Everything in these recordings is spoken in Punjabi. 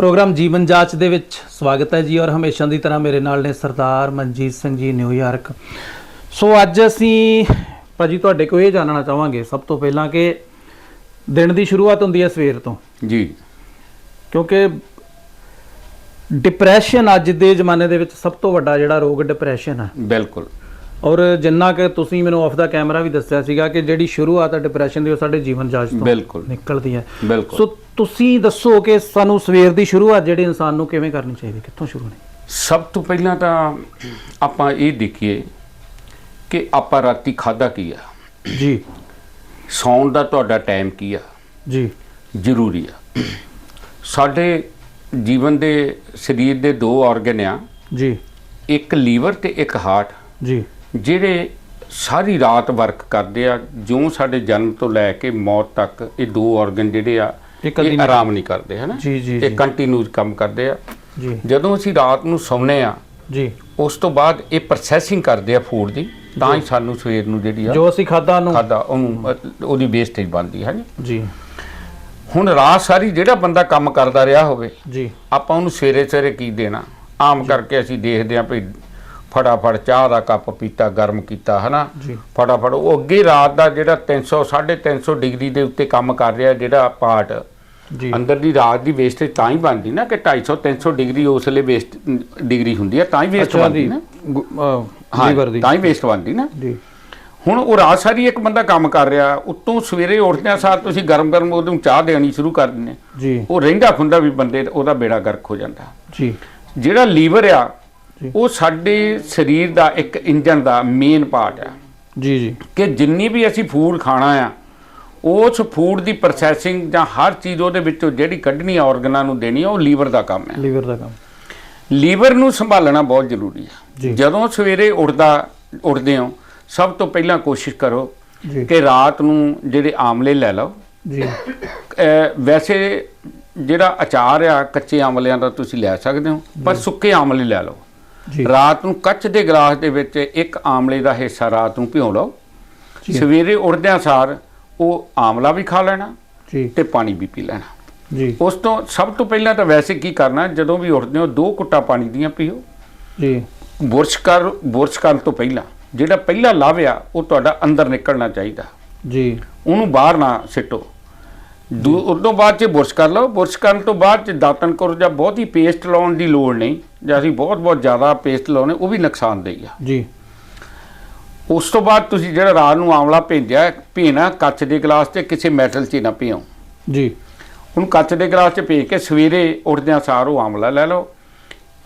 ਪ੍ਰੋਗਰਾਮ ਜੀਵਨ ਜਾਂਚ ਦੇ ਵਿੱਚ ਸਵਾਗਤ ਹੈ ਜੀ ਔਰ ਹਮੇਸ਼ਾ ਦੀ ਤਰ੍ਹਾਂ ਮੇਰੇ ਨਾਲ ਨੇ ਸਰਦਾਰ ਮਨਜੀਤ ਸਿੰਘ ਜੀ ਨਿਊਯਾਰਕ ਸੋ ਅੱਜ ਅਸੀਂ ਭਾਜੀ ਤੁਹਾਡੇ ਕੋਲ ਇਹ ਜਾਣਨਾ ਚਾਹਾਂਗੇ ਸਭ ਤੋਂ ਪਹਿਲਾਂ ਕਿ ਦਿਨ ਦੀ ਸ਼ੁਰੂਆਤ ਹੁੰਦੀ ਹੈ ਸਵੇਰ ਤੋਂ। ਜੀ। ਕਿਉਂਕਿ ਡਿਪਰੈਸ਼ਨ ਅੱਜ ਦੇ ਜ਼ਮਾਨੇ ਦੇ ਵਿੱਚ ਸਭ ਤੋਂ ਵੱਡਾ ਜਿਹੜਾ ਰੋਗ ਡਿਪਰੈਸ਼ਨ ਹੈ। ਬਿਲਕੁਲ। ਔਰ ਜਿੰਨਾ ਕਿ ਤੁਸੀਂ ਮੈਨੂੰ ਆਫ ਦਾ ਕੈਮਰਾ ਵੀ ਦੱਸਿਆ ਸੀਗਾ ਕਿ ਜਿਹੜੀ ਸ਼ੁਰੂਆਤ ਹੈ ਡਿਪਰੈਸ਼ਨ ਦੀ ਉਹ ਸਾਡੇ ਜੀਵਨ ਜਾਂਚ ਤੋਂ ਨਿਕਲਦੀ ਹੈ। ਸੋ ਤੁਸੀਂ ਦੱਸੋ ਕਿ ਸਾਨੂੰ ਸਵੇਰ ਦੀ ਸ਼ੁਰੂਆਤ ਜਿਹੜੇ ਇਨਸਾਨ ਨੂੰ ਕਿਵੇਂ ਕਰਨੀ ਚਾਹੀਦੀ ਕਿੱਥੋਂ ਸ਼ੁਰੂ ਹੋਣੀ? ਸਭ ਤੋਂ ਪਹਿਲਾਂ ਤਾਂ ਆਪਾਂ ਇਹ ਦੇਖੀਏ ਕਿ ਆਪਾਂ ਰਾਤੀ ਖਾਦਾ ਕੀ ਆ? ਜੀ। ਸੌਣ ਦਾ ਤੁਹਾਡਾ ਟਾਈਮ ਕੀ ਆ? ਜੀ। ਜ਼ਰੂਰੀ ਆ। ਸਾਡੇ ਜੀਵਨ ਦੇ ਸਰੀਰ ਦੇ ਦੋ ਆਰਗਨ ਆ। ਜੀ। ਇੱਕ ਲੀਵਰ ਤੇ ਇੱਕ ਹਾਰਟ। ਜੀ। ਜਿਹੜੇ ਸਾਰੀ ਰਾਤ ਵਰਕ ਕਰਦੇ ਆ ਜਿਉਂ ਸਾਡੇ ਜਨਮ ਤੋਂ ਲੈ ਕੇ ਮੌਤ ਤੱਕ ਇਹ ਦੋ ਆਰਗਨ ਜਿਹੜੇ ਆ ਇਹ ਆਰਾਮ ਨਹੀਂ ਕਰਦੇ ਹਨਾ? ਇਹ ਜੀ। ਕੰਟੀਨਿਊਸ ਕੰਮ ਕਰਦੇ ਆ। ਜੀ। ਜਦੋਂ ਅਸੀਂ ਰਾਤ ਨੂੰ ਸੌਂਦੇ ਆ ਜੀ। ਉਸ ਤੋਂ ਬਾਅਦ ਇਹ ਪ੍ਰੋਸੈਸਿੰਗ ਕਰਦੇ ਆ ਫੂਡ ਦੀ ਤਾਂ ਹੀ ਸਾਨੂੰ ਸਵੇਰ ਨੂੰ ਜਿਹੜੀ ਆ ਜੋ ਅਸੀਂ ਖਾਦਾ ਨੂੰ ਖਾਦਾ ਉਹਨੂੰ ਉਹਦੀ ਵੇਸਟੇਜ ਬਣਦੀ ਹੈ ਜੀ ਜੀ। ਹੁਣ ਰਾਤ ਸਾਰੀ ਜਿਹੜਾ ਬੰਦਾ ਕੰਮ ਕਰਦਾ ਰਿਹਾ ਹੋਵੇ ਜੀ। ਆਪਾਂ ਉਹਨੂੰ ਸਵੇਰੇ ਸਵੇਰੇ ਕੀ ਦੇਣਾ? ਆਮ ਕਰਕੇ ਅਸੀਂ ਦੇਖਦੇ ਆਂ ਵੀ ਫਟਾਫਟ ਚਾਹ ਦਾ ਕੱਪ ਪੀਤਾ ਗਰਮ ਕੀਤਾ ਹਨਾ? ਫਟਾਫਟ ਉਹ ਅੱਗੇ ਰਾਤ ਦਾ ਜਿਹੜਾ 300 350 ਡਿਗਰੀ ਦੇ ਉੱਤੇ ਕੰਮ ਕਰ ਰਿਹਾ ਜਿਹੜਾ ਪਾਰਟ ਜੀ। ਅੰਦਰ ਦੀ ਰਾਤ ਦੀ ਵੇਸਟੇਜ ਤਾਂ ਹੀ ਬਣਦੀ ਨਾ ਕਿ 250 300 ਡਿਗਰੀ ਉਸ ਲਈ ਵੇਸਟ ਡਿਗਰੀ ਹੁੰਦੀ ਹੈ ਤਾਂ ਹੀ ਵੇਸਟ ਬਣਦੀ ਨਾ। ਲੀਵਰ ਦੀ। ਤਾਂ ਹੀ ਵੇਸਟ ਬਣਦੀ ਨਾ। ਜੀ। ਹੁਣ ਉਹ ਰਾਤ ਸਾਰੀ ਇੱਕ ਬੰਦਾ ਕੰਮ ਕਰ ਰਿਹਾ ਉੱਤੋਂ ਸਵੇਰੇ ਉੱਠਦਿਆਂ ਸਾਰ ਤੁਸੀਂ ਗਰਮ-ਗਰਮ ਉਹਨੂੰ ਚਾਹ ਦੇਣੀ ਸ਼ੁਰੂ ਕਰ ਦਿੰਦੇ। ਜੀ। ਉਹ ਰਹਿੰਦਾ ਖੁੰਦਾ ਵੀ ਬੰਦੇ ਉਹਦਾ ਬੇੜਾ ਗਰਕ ਹੋ ਜਾਂਦਾ। ਜੀ। ਜਿਹੜਾ ਲੀਵਰ ਆ। ਉਹ ਸਾਡੇ ਸਰੀਰ ਦਾ ਇੱਕ ਇੰਜਨ ਦਾ ਮੇਨ ਪਾਰਟ ਆ। ਜੀ ਜੀ। ਕਿ ਜਿੰਨੀ ਵੀ ਅਸੀਂ ਫੂਡ ਖਾਣਾ ਆ ਉਸ ਫੂਡ ਦੀ ਪ੍ਰੋਸੈਸਿੰਗ ਜਾਂ ਹਰ ਚੀਜ਼ ਉਹਦੇ ਵਿੱਚੋਂ ਜਿਹੜੀ ਕੱਢਣੀ ਆ ਆਰਗਨਾਂ ਨੂੰ ਦੇਣੀ ਆ ਉਹ ਲੀਵਰ ਦਾ ਕੰਮ ਹੈ ਲੀਵਰ ਦਾ ਕੰਮ। ਲੀਵਰ ਨੂੰ ਸੰਭਾਲਣਾ ਬਹੁਤ ਜ਼ਰੂਰੀ। ਆ। ਜਦੋਂ ਸਵੇਰੇ ਉੱਠਦਾ ਉੱਠਦੇ ਹੋ ਸਭ ਤੋਂ ਪਹਿਲਾਂ ਕੋਸ਼ਿਸ਼ ਕਰੋ ਕਿ ਰਾਤ ਨੂੰ ਜਿਹੜੇ ਆਮਲੇ ਲੈ ਲਓ। ਜੀ। ਵੈਸੇ ਜਿਹੜਾ ਅਚਾਰ ਆ ਕੱਚੇ ਆਮਲਿਆਂ ਦਾ ਤੁਸੀਂ ਲੈ ਸਕਦੇ ਹੋ ਪਰ ਸੁੱਕੇ ਆਮਲੇ ਲੈ ਲਓ। ਰਾਤ ਨੂੰ ਕੱਚ ਦੇ ਗਲਾਸ ਦੇ ਵਿੱਚ ਇੱਕ ਆਮਲੇ ਦਾ ਹਿੱਸਾ ਰਾਤ ਨੂੰ ਭਿਓ ਲਓ। ਸਵੇਰੇ ਉੱਠਦਿਆਂ ਸਾਰ ਉਹ ਆਮਲਾ ਵੀ ਖਾ ਲੈਣਾ ਤੇ ਪਾਣੀ ਵੀ ਪੀ ਲੈਣਾ। ਜੀ। ਉਸ ਤੋਂ ਸਭ ਤੋਂ ਪਹਿਲਾਂ ਤਾਂ ਵੈਸੇ ਕੀ ਕਰਨਾ ਜਦੋਂ ਵੀ ਉੱਠਦੇ ਹੋ ਦੋ ਕੁੱਟਾ ਪਾਣੀ ਦੀਆਂ ਪੀਓ। ਜੀ। ਬੁਰਸ਼ ਕਰ ਬੁਰਸ਼ ਕਰਨ ਤੋਂ ਪਹਿਲਾਂ ਜਿਹੜਾ ਪਹਿਲਾ ਲਾਭ ਆ ਉਹ ਤੁਹਾਡਾ ਅੰਦਰ ਨਿਕਲਣਾ ਚਾਹੀਦਾ। ਜੀ। ਉਹਨੂੰ ਬਾਹਰ ਨਾ ਸਿੱਟੋ। ਦੂ ਉਸ ਤੋਂ ਬਾਅਦ ਚ ਬੁਰਸ਼ ਕਰ ਲਓ। ਬੁਰਸ਼ ਕਰਨ ਤੋਂ ਬਾਅਦ ਚ ਦਾਤਨ ਕਰੋ ਜਾਂ ਬਹੁਤੀ ਪੇਸਟ ਲਾਉਣ ਦੀ ਲੋੜ ਨਹੀਂ। ਜਾਂ ਅਸੀਂ ਬਹੁਤ ਬਹੁਤ ਜ਼ਿਆਦਾ ਪੇਸਟ ਲਾਉਣੇ ਉਹ ਵੀ ਨੁਕਸਾਨਦੇਹ ਆ। ਜੀ। ਉਸ ਤੋਂ ਬਾਅਦ ਤੁਸੀਂ ਜਿਹੜਾ ਰਾਤ ਨੂੰ ਆਮਲਾ ਭੇਜਿਆ ਪੀਣਾ ਕੱਚ ਦੇ ਗਲਾਸ 'ਚ ਕਿਸੇ ਮੈਟਲ 'ਚ ਨਾ ਪੀਓ ਜੀ। ਹੁਣ ਕੱਚ ਦੇ ਗਲਾਸ 'ਚ ਭੇਜ ਕੇ ਸਵੇਰੇ ਉੱਠਦਿਆਂ ਸਾਰ ਉਹ ਆਮਲਾ ਲੈ ਲਓ।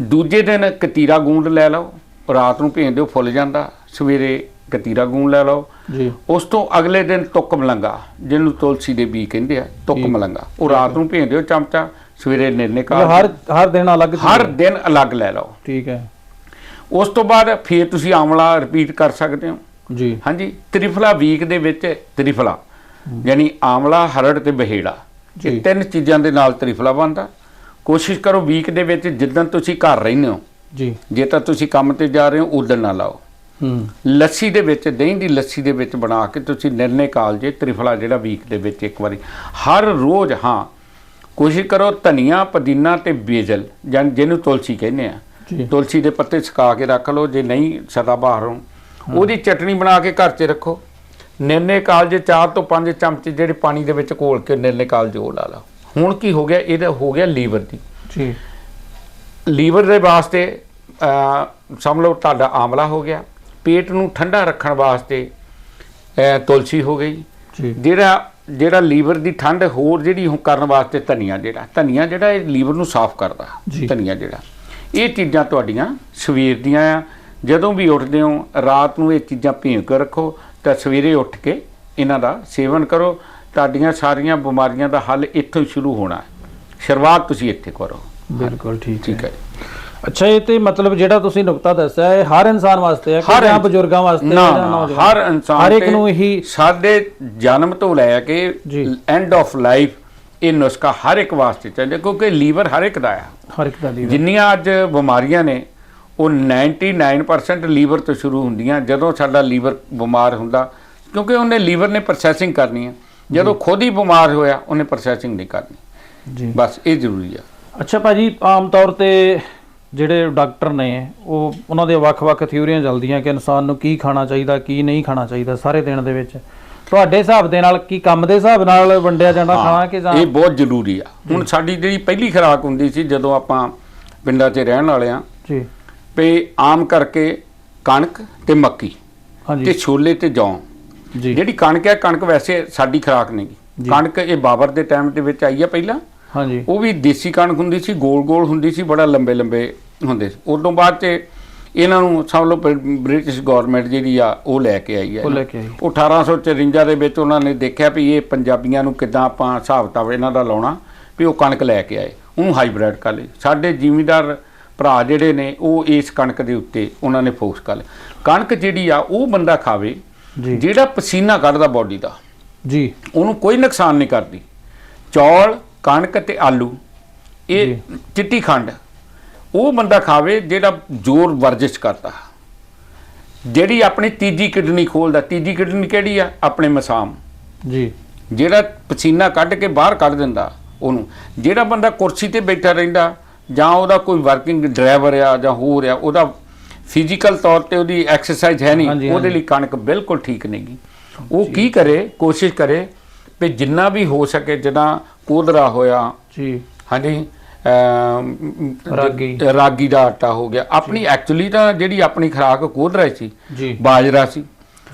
ਦੂਜੇ ਦਿਨ ਕਤੀਰਾ ਗੂੰਦ ਲੈ ਲਓ। ਰਾਤ ਨੂੰ ਭੇਜ ਦਿਓ ਫੁੱਲ ਜਾਂਦਾ। ਸਵੇਰੇ ਕਤੀਰਾ ਗੂੰਦ ਲੈ ਲਓ। ਜੀ। ਉਸ ਤੋਂ ਅਗਲੇ ਦਿਨ ਤੁੱਕ ਮਲੰਗਾ ਜਿਹਨੂੰ ਤੁਲਸੀ ਦੇ ਬੀ ਕਹਿੰਦੇ ਆ ਤੁੱਕ। ਮਲੰਗਾ। ਉਹ ਰਾਤ ਨੂੰ ਭੇਜ ਦਿਓ ਚਮਚਾ। ਸਵੇਰੇ ਨਿਰਨੇ ਮਤਲਬ ਹਰ ਹਰ ਦਿਨ ਅਲੱਗ ਹਰ। ਦਿਨ ਅਲੱਗ ਲੈ ਲਓ। ਠੀਕ ਹੈ। ਉਸ ਤੋਂ ਬਾਅਦ ਫੇਰ ਤੁਸੀਂ ਆਮਲਾ ਰਿਪੀਟ ਕਰ ਸਕਦੇ ਹੋ। ਜੀ। ਹਾਂਜੀ ਤ੍ਰਿਫਲਾ ਵੀਕ ਦੇ ਵਿੱਚ ਤ੍ਰਿਫਲਾ ਯਾਨੀ ਆਮਲਾ ਹਰੜ ਤੇ ਬਹੇੜਾ। ਇਹ ਤਿੰਨ ਚੀਜ਼ਾਂ ਦੇ ਨਾਲ ਤ੍ਰਿਫਲਾ ਬਣਦਾ। ਕੋਸ਼ਿਸ਼ ਕਰੋ ਵੀਕ ਦੇ ਵਿੱਚ ਜਿੱਦਣ ਤੁਸੀਂ ਘਰ ਰਹਿੰਦੇ ਹੋ ਜੀ। ਜੇ ਤਾਂ ਤੁਸੀਂ ਕੰਮ ਤੇ ਜਾ ਰਹੇ ਹੋ ਉਦੋਂ ਨਾ ਲਾਓ। ਹੂੰ। ਲੱਸੀ ਦੇ ਵਿੱਚ ਦਹੀਂ ਦੀ ਲੱਸੀ ਦੇ ਵਿੱਚ ਬਣਾ ਕੇ ਤੁਸੀਂ ਨਿਰਣੇ ਕਾਲ ਜੇ ਤ੍ਰਿਫਲਾ ਜਿਹੜਾ ਵੀਕ ਦੇ ਵਿੱਚ ਇੱਕ ਵਾਰੀ। ਹਰ ਰੋਜ਼ ਹਾਂ ਕੋਸ਼ਿਸ਼ ਕਰੋ ਧਨੀਆ ਪੁਦੀਨਾ ਤੇ ਬੇਜਲ ਜਾਂ ਜਿਹਨੂੰ ਤੁਲਸੀ ਕਹਿੰਦੇ ਆ। ਤੁਲਸੀ ਦੇ ਪੱਤੇ ਸੁਕਾ ਕੇ ਰੱਖ ਲਓ ਜੇ ਨਹੀਂ ਸਦਾ ਬਾਹਰ। ਹੋ। ਉਹਦੀ ਚਟਣੀ ਬਣਾ ਕੇ ਘਰ 'ਚ ਰੱਖੋ। ਨਿਰਨੇ ਕਾਲਜੇ 4 ਤੋਂ 5 ਚਮਚੇ ਜਿਹੜੇ ਪਾਣੀ ਦੇ ਵਿੱਚ ਘੋਲ ਕੇ ਨਿਰਨੇ ਕਾਲਜੇ ਉਹ ਲਾ ਲਓ। ਹੁਣ ਕੀ ਹੋ ਗਿਆ? ਇਹਦਾ ਹੋ ਗਿਆ ਲੀਵਰ ਦੀ। ਜੀ। ਲੀਵਰ ਦੇ ਵਾਸਤੇ ਸਮਝ ਲਓ ਤੁਹਾਡਾ ਆਮਲਾ ਹੋ ਗਿਆ। ਪੇਟ ਨੂੰ ਠੰਡਾ ਰੱਖਣ ਵਾਸਤੇ ਤੁਲਸੀ ਹੋ ਗਈ। ਜਿਹੜਾ ਜਿਹੜਾ ਲੀਵਰ ਦੀ ਠੰਡ ਹੋਰ ਜਿਹੜੀ ਹੁਣ ਕਰਨ ਵਾਸਤੇ ਧਨੀਆ ਜਿਹੜਾ ਧਨੀਆ ਜਿਹੜਾ ਇਹ ਲੀਵਰ ਨੂੰ ਸਾਫ਼ ਕਰਦਾ। ਧਨੀਆ ਜਿਹੜਾ। ਇਹ ਚੀਜ਼ਾਂ ਤੁਹਾਡੀਆਂ ਸਵੇਰ ਦੀਆਂ ਆ ਜਦੋਂ ਵੀ ਉੱਠਦੇ ਹੋ ਰਾਤ ਨੂੰ ਇਹ ਚੀਜ਼ਾਂ ਭੇਂ ਕੇ ਰੱਖੋ ਤਾਂ ਸਵੇਰੇ ਉੱਠ ਕੇ ਇਹਨਾਂ ਦਾ ਸੇਵਨ ਕਰੋ। ਤੁਹਾਡੀਆਂ ਸਾਰੀਆਂ ਬਿਮਾਰੀਆਂ ਦਾ ਹੱਲ ਇੱਥੋਂ ਹੀ ਸ਼ੁਰੂ ਹੋਣਾ ਸ਼ੁਰੂਆਤ ਤੁਸੀਂ ਇੱਥੇ ਕਰੋ। ਬਿਲਕੁਲ ਠੀਕ ਹੈ। ਅੱਛਾ ਇਹ ਤੇ ਮਤਲਬ ਜਿਹੜਾ ਤੁਸੀਂ ਨੁਕਤਾ ਦੱਸਿਆ ਇਹ ਹਰ ਇਨਸਾਨ ਵਾਸਤੇ ਹੈ ਕਿ ਜਾਂ ਬਜ਼ੁਰਗਾਂ ਵਾਸਤੇ ਨਾ ਜਾਂ ਨੌਜਵਾਨ? ਹਰ ਇਨਸਾਨ ਹਰ ਇੱਕ ਨੂੰ ਇਹੀ ਸਾਡੇ ਜਨਮ ਤੋਂ ਲੈ ਕੇ। ਐਂਡ ਆਫ ਲਾਈਫ ਇਹ ਨੁਸਖਾ ਹਰ ਇੱਕ ਵਾਸਤੇ ਚਾਹੀਦਾ ਕਿਉਂਕਿ ਲੀਵਰ ਹਰ ਇੱਕ ਦਾ ਆ ਹਰ ਇੱਕ ਦਾ ਲੀਵਰ। ਜਿੰਨੀਆਂ ਅੱਜ ਬਿਮਾਰੀਆਂ ਨੇ ਉਹ 99% ਲੀਵਰ ਤੋਂ ਸ਼ੁਰੂ ਹੁੰਦੀਆਂ ਜਦੋਂ ਸਾਡਾ ਲੀਵਰ ਬਿਮਾਰ ਹੁੰਦਾ ਕਿਉਂਕਿ ਉਹਨੇ ਲੀਵਰ ਨੇ ਪ੍ਰੋਸੈਸਿੰਗ ਕਰਨੀ ਹੈ। ਜਦੋਂ ਖੁਦ ਹੀ ਬਿਮਾਰ ਹੋਇਆ ਉਹਨੇ ਪ੍ਰੋਸੈਸਿੰਗ ਨਹੀਂ ਕਰਨੀ। ਜੀ। ਬਸ ਇਹ ਜ਼ਰੂਰੀ ਆ। ਅੱਛਾ ਭਾਜੀ ਆਮ ਤੌਰ ਤੇ ਜਿਹੜੇ ਡਾਕਟਰ ਨੇ ਉਹ ਉਹਨਾਂ ਦੇ ਵੱਖ-ਵੱਖ ਥਿਊਰੀਆਂ ਚੱਲਦੀਆਂ ਕਿ ਇਨਸਾਨ ਨੂੰ ਕੀ ਖਾਣਾ ਚਾਹੀਦਾ ਕੀ ਨਹੀਂ ਖਾਣਾ ਚਾਹੀਦਾ ਸਾਰੇ ਦਿਨ ਦੇ ਵਿੱਚ। ਤੁਹਾਡੇ ਹਿਸਾਬ ਦੇ ਨਾਲ ਕੀ ਕੰਮ ਦੇ ਹਿਸਾਬ ਨਾਲ ਵੰਡਿਆ ਜਾਣਾ ਖਾਣਾ ਕਿ ਜਾਂ ਇਹ ਬਹੁਤ ਜ਼ਰੂਰੀ ਆ। ਹੁਣ ਸਾਡੀ ਜਿਹੜੀ ਪਹਿਲੀ ਖੁਰਾਕ ਹੁੰਦੀ ਸੀ ਜਦੋਂ ਆਪਾਂ ਪਿੰਡਾਂ 'ਚ ਰਹਿਣ ਵਾਲੇ ਆ ਜੀ। ਵੀ ਆਮ ਕਰਕੇ ਕਣਕ ਤੇ ਮੱਕੀ ਤੇ ਹਾਂਜੀ ਛੋਲੇ ਤੇ ਜੌਂ। ਜੀ। ਜਿਹੜੀ ਕਣਕ ਹੈ ਕਣਕ ਵੈਸੇ ਸਾਡੀ ਖੁਰਾਕ ਨਹੀਂ। ਕਣਕ ਇਹ ਬਾਬਰ ਦੇ ਟਾਈਮ ਦੇ ਵਿੱਚ ਆਈ ਆ ਪਹਿਲਾਂ। ਹਾਂਜੀ। ਉਹ ਵੀ ਦੇਸੀ ਕਣਕ ਹੁੰਦੀ ਸੀ ਗੋਲ ਗੋਲ ਹੁੰਦੀ ਸੀ ਬੜਾ ਲੰਬੇ ਲੰਬੇ ਹੁੰਦੇ ਸੀ। ਉਦੋਂ ਬਾਅਦ ਤੇ ਇਹਨਾਂ ਨੂੰ ਸਭ ਲੋ ਬ੍ਰਿਟਿਸ਼ ਗਵਰਨਮੈਂਟ ਜਿਹੜੀ ਆ ਉਹ ਲੈ ਕੇ ਆਈ ਹੈ ਉਹ ਲੈ ਕੇ ਆਈ। ਉਹ 1854 ਦੇ ਵਿੱਚ ਉਹਨਾਂ ਨੇ ਦੇਖਿਆ ਵੀ ਇਹ ਪੰਜਾਬੀਆਂ ਨੂੰ ਕਿਦਾਂ ਆਪਾਂ ਹਿਸਾਬ ਕਿਤਾਬ ਇਹਨਾਂ ਦਾ ਲਾਉਣਾ ਵੀ ਉਹ ਕਣਕ ਲੈ ਕੇ ਆਏ। ਉਹਨੂੰ ਹਾਈਬ੍ਰਿਡ ਕਰ ਲਈ ਸਾਡੇ ਜ਼ਿਮੀਂਦਾਰ ਭਰਾ ਜਿਹੜੇ ਨੇ ਉਹ ਇਸ ਕਣਕ ਦੇ ਉੱਤੇ ਉਹਨਾਂ ਨੇ ਫੋਕਸ ਕਰ ਲਿਆ। ਕਣਕ ਜਿਹੜੀ ਆ ਉਹ ਬੰਦਾ ਖਾਵੇ ਜਿਹੜਾ ਪਸੀਨਾ ਕੱਢਦਾ ਬਾਡੀ ਦਾ। ਜੀ। ਉਹਨੂੰ ਕੋਈ ਨੁਕਸਾਨ ਨਹੀਂ ਕਰਦੀ। ਚੌਲ ਕਣਕ ਤੇ ਆਲੂ ਇਹ ਚਿੱਟੀ ਖੰਡ। ਉਹ ਬੰਦਾ ਖਾਵੇ ਜਿਹੜਾ ਜ਼ੋਰ ਵਰਜਿਸ਼ ਕਰਦਾ। ਜਿਹੜੀ ਆਪਣੀ ਤੀਜੀ ਕਿਡਨੀ ਖੋਲਦਾ। ਤੀਜੀ ਕਿਡਨੀ ਕਿਹੜੀ ਆ? ਆਪਣੇ ਮਸਾਮ। ਜੀ। ਜਿਹੜਾ ਪਸੀਨਾ ਕੱਢ ਕੇ ਬਾਹਰ ਕੱਢ ਦਿੰਦਾ ਉਹਨੂੰ। ਜਿਹੜਾ ਬੰਦਾ ਕੁਰਸੀ ਤੇ ਬੈਠਾ ਰਹਿੰਦਾ ਜਾਂ ਉਹਦਾ ਕੋਈ ਵਰਕਿੰਗ ਡਰਾਈਵਰ ਆ ਜਾਂ ਹੋਰ ਆ ਉਹਦਾ ਫਿਜ਼ੀਕਲ ਤੌਰ ਤੇ ਉਹਦੀ ਐਕਸਰਸਾਈਜ਼ ਹੈ ਨਹੀਂ ਉਹਦੇ। ਲਈ ਕਣਕ ਬਿਲਕੁਲ ਠੀਕ ਨਹੀਂਗੀ ਉਹ ਕੀ ਕਰੇ ਕੋਸ਼ਿਸ਼ ਕਰੇ ਵੀ ਜਿੰਨਾ ਵੀ ਹੋ ਸਕੇ ਜਿੱਦਾਂ ਕੋਦਰਾ ਹੋਇਆ ਜੀ। ਹਾਂਜੀ ਰਾਗੀ। ਰਾਗੀ ਦਾ ਆਟਾ ਹੋ ਗਿਆ। ਆਪਣੀ ਐਕਚੁਅਲੀ ਤਾਂ ਜਿਹੜੀ ਆਪਣੀ ਖੁਰਾਕ ਕੋਦਰਾ ਸੀ ਜੀ। ਬਾਜਰਾ ਸੀ।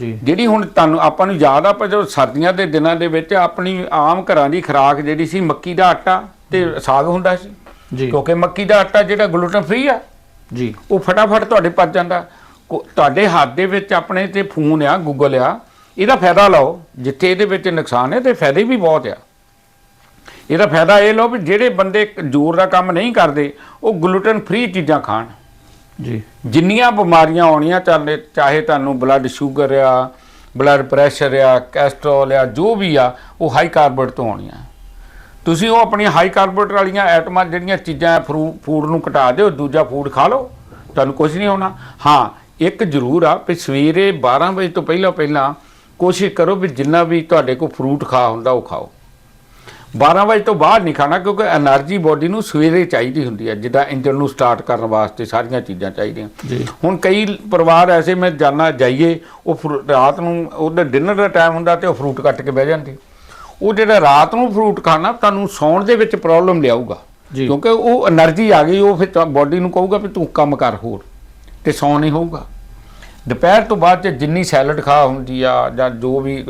ਜੀ। ਜਿਹੜੀ ਹੁਣ ਤੁਹਾਨੂੰ ਆਪਾਂ ਨੂੰ ਯਾਦ ਆ ਪਰ ਜਦੋਂ ਸਰਦੀਆਂ ਦੇ ਦਿਨਾਂ ਦੇ ਵਿੱਚ ਆਪਣੀ ਆਮ ਘਰਾਂ ਦੀ ਖੁਰਾਕ ਜਿਹੜੀ ਸੀ ਮੱਕੀ ਦਾ ਆਟਾ ਤੇ ਸਾਗ ਹੁੰਦਾ ਸੀ। ਜੀ। ਕਿਉਂਕਿ ਮੱਕੀ ਦਾ ਆਟਾ ਜਿਹੜਾ ਗਲੂਟਨ ਫ੍ਰੀ ਆ ਜੀ। ਉਹ ਫਟਾਫਟ ਤੁਹਾਡੇ ਪਚ ਜਾਂਦਾ। ਤੁਹਾਡੇ ਹੱਥ ਦੇ ਵਿੱਚ ਆਪਣੇ ਤੇ ਫੋਨ ਆ ਗੂਗਲ ਆ ਇਹਦਾ ਫਾਇਦਾ ਲਓ। ਜਿੱਥੇ ਇਹਦੇ ਵਿੱਚ ਨੁਕਸਾਨ ਹੈ ਤੇ ਫਾਇਦੇ ਵੀ ਬਹੁਤ ਆ। ਇਹਦਾ ਫਾਇਦਾ ਇਹ ਲਓ ਵੀ ਜਿਹੜੇ ਬੰਦੇ ਜ਼ੋਰ ਦਾ ਕੰਮ ਨਹੀਂ ਕਰਦੇ ਉਹ ਗਲੂਟਨ ਫ੍ਰੀ ਚੀਜ਼ਾਂ ਖਾਣ। ਜੀ। ਜਿੰਨੀਆਂ ਬਿਮਾਰੀਆਂ ਆਉਣੀਆਂ ਚਾਹੇ ਚਾਹੇ ਤੁਹਾਨੂੰ ਬਲੱਡ ਸ਼ੂਗਰ ਆ ਬਲੱਡ ਪ੍ਰੈਸ਼ਰ ਆ ਕੈਸਟਰੋਲ ਆ ਜੋ ਵੀ ਆ ਉਹ ਹਾਈ ਕਾਰਬੋਹਾਈਡਰੇਟ ਤੋਂ ਆਉਣੀਆਂ। ਤੁਸੀਂ ਉਹ ਆਪਣੀਆਂ ਹਾਈ ਕਾਰਬੋਹਾਈਡਰੇਟ ਵਾਲੀਆਂ ਆਈਟਮਾਂ ਜਿਹੜੀਆਂ ਚੀਜ਼ਾਂ ਫੂਡ ਨੂੰ ਘਟਾ ਦਿਓ ਦੂਜਾ ਫੂਡ ਖਾ ਲਓ ਤੁਹਾਨੂੰ ਕੁਝ ਨਹੀਂ ਹੋਣਾ ਹਾਂ ਇੱਕ ਜ਼ਰੂਰ ਆ ਵੀ ਸਵੇਰੇ 12 ਵਜੇ ਤੋਂ ਪਹਿਲਾਂ ਪਹਿਲਾਂ ਕੋਸ਼ਿਸ਼ ਕਰੋ ਵੀ ਜਿੰਨਾ ਵੀ ਤੁਹਾਡੇ ਕੋਲ ਫਰੂਟ ਖਾ ਹੁੰਦਾ ਉਹ ਖਾਓ। 12 ਵਜੇ ਤੋਂ ਬਾਅਦ ਨਹੀਂ ਖਾਣਾ ਕਿਉਂਕਿ એનર્ਜੀ ਬੋਡੀ ਨੂੰ ਸਵੇਰੇ ਚਾਹੀਦੀ ਹੁੰਦੀ ਹੈ ਜਿੱਦਾਂ ਇੰਜਨ ਨੂੰ ਸਟਾਰਟ ਕਰਨ ਵਾਸਤੇ ਸਾਰੀਆਂ ਚੀਜ਼ਾਂ ਚਾਹੀਦੀਆਂ। ਹੁਣ ਕਈ ਪਰਿਵਾਰ ਐਸੇ ਮੈਂ ਜਾਣਾ ਜਾਈਏ ਉਹ ਰਾਤ ਨੂੰ ਉਹਦਾ ਡਿਨਰ ਦਾ ਟਾਈਮ ਹੁੰਦਾ ਤੇ ਉਹ ਫਰੂਟ ਕੱਟ ਕੇ ਬਹਿ ਜਾਂਦੇ। ਉਹ ਜਿਹੜਾ ਰਾਤ ਨੂੰ ਫਰੂਟ ਖਾਣਾ ਤੁਹਾਨੂੰ ਸੌਣ ਦੇ ਵਿੱਚ ਪ੍ਰੋਬਲਮ ਲਿਆਊਗਾ। ਕਿਉਂਕਿ ਉਹ એનર્ਜੀ ਆ ਗਈ ਉਹ ਫਿਰ ਬੋਡੀ ਨੂੰ ਕਹੂਗਾ ਵੀ ਤੂੰ ਕੰਮ ਕਰ ਹੋਰ ਤੇ ਸੌਂ ਨਹੀਂ ਹੋਊਗਾ। ਦੁਪਹਿਰ ਤੋਂ ਬਾਅਦ ਜਿੰਨੀ ਸੈਲਡ ਖਾ ਹੁੰਦੀ ਆ ਜਾਂ ਜੋ ਵੀ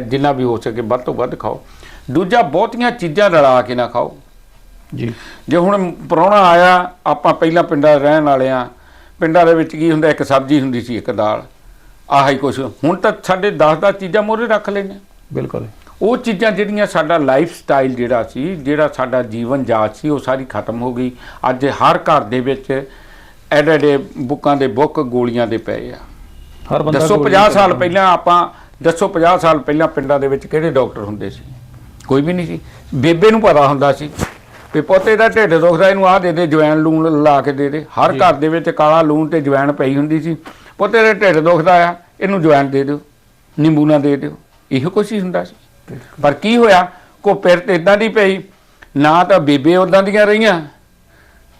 ਜਿੰਨਾ ਵੀ ਹੋ ਸਕੇ ਵੱਧ ਤੋਂ ਵੱਧ ਖਾਓ। ਦੂਜਾ ਬਹੁਤੀਆਂ ਚੀਜ਼ਾਂ ਰਲਾ ਕੇ ਨਾ ਖਾਓ। ਜੀ। ਜੇ ਹੁਣ ਪ੍ਰਾਹੁਣਾ ਆਇਆ ਆਪਾਂ ਪਹਿਲਾਂ ਪਿੰਡਾਂ 'ਚ ਰਹਿਣ ਵਾਲੇ ਆ ਪਿੰਡਾਂ ਦੇ ਵਿੱਚ ਕੀ ਹੁੰਦਾ ਇੱਕ ਸਬਜ਼ੀ ਹੁੰਦੀ ਸੀ ਇੱਕ ਦਾਲ। ਆਹ ਹੀ ਕੁਛ। ਹੁਣ ਤਾਂ ਸਾਡੇ 10-10 ਚੀਜ਼ਾਂ ਮੋਰੇ ਰੱਖ ਲੈਨੇ ਬਿਲਕੁਲ। ਉਹ ਚੀਜ਼ਾਂ ਜਿਹੜੀਆਂ ਸਾਡਾ ਲਾਈਫ ਸਟਾਈਲ ਜਿਹੜਾ ਸੀ ਜਿਹੜਾ ਸਾਡਾ ਜੀਵਨ ਜਾਚ ਸੀ ਉਹ ਸਾਰੀ ਖਤਮ ਹੋ ਗਈ। ਅੱਜ ਹਰ ਘਰ ਦੇ ਵਿੱਚ ਐਡੇ ਐਡੇ ਬੁੱਕਾਂ ਦੇ ਬੁੱਕ ਗੋਲੀਆਂ ਦੇ ਪਏ ਆ। ਹਰ ਬੰਦਾ ਦੱਸੋ ਗੋਲੀ 50 ਸਾਲ। ਪਹਿਲਾਂ ਆਪਾਂ ਦੱਸੋ 50 ਸਾਲ ਪਹਿਲਾਂ ਪਿੰਡਾਂ ਦੇ ਵਿੱਚ ਕਿਹੜੇ ਡਾਕਟਰ ਹੁੰਦੇ ਸੀ? ਕੋਈ ਵੀ ਨਹੀਂ ਸੀ। ਬੇਬੇ ਨੂੰ ਪਤਾ ਹੁੰਦਾ ਸੀ ਵੀ ਪੋਤੇ ਦਾ ਢਿੱਡ ਦੁਖਦਾ ਇਹਨੂੰ ਆਹ ਦੇ ਦੇ ਜਵੈਣ ਲੂਣ ਲਾ ਕੇ ਦੇ ਦੇ। ਹਰ ਘਰ ਦੇ ਵਿੱਚ ਕਾਲਾ ਲੂਣ ਤੇ ਜਵੈਣ ਪਈ ਹੁੰਦੀ ਸੀ। ਪੋਤੇ ਦਾ ਢਿੱਡ ਦੁਖਦਾ ਆ ਇਹਨੂੰ ਜਵੈਣ ਦੇ ਦਿਓ ਨਿੰਬੂ ਨਾ ਦੇ ਦਿਓ। ਇਹੋ ਕੁਛ ਹੀ ਹੁੰਦਾ ਸੀ। ਪਰ ਕੀ ਹੋਇਆ ਕੋ ਪਿਰ ਤੇ ਇਦਾਂ ਦੀ ਪਈ ਨਾ ਤਾਂ ਬੇਬੇ ਉਦਾਂ ਦੀਆਂ ਰਹੀਆਂ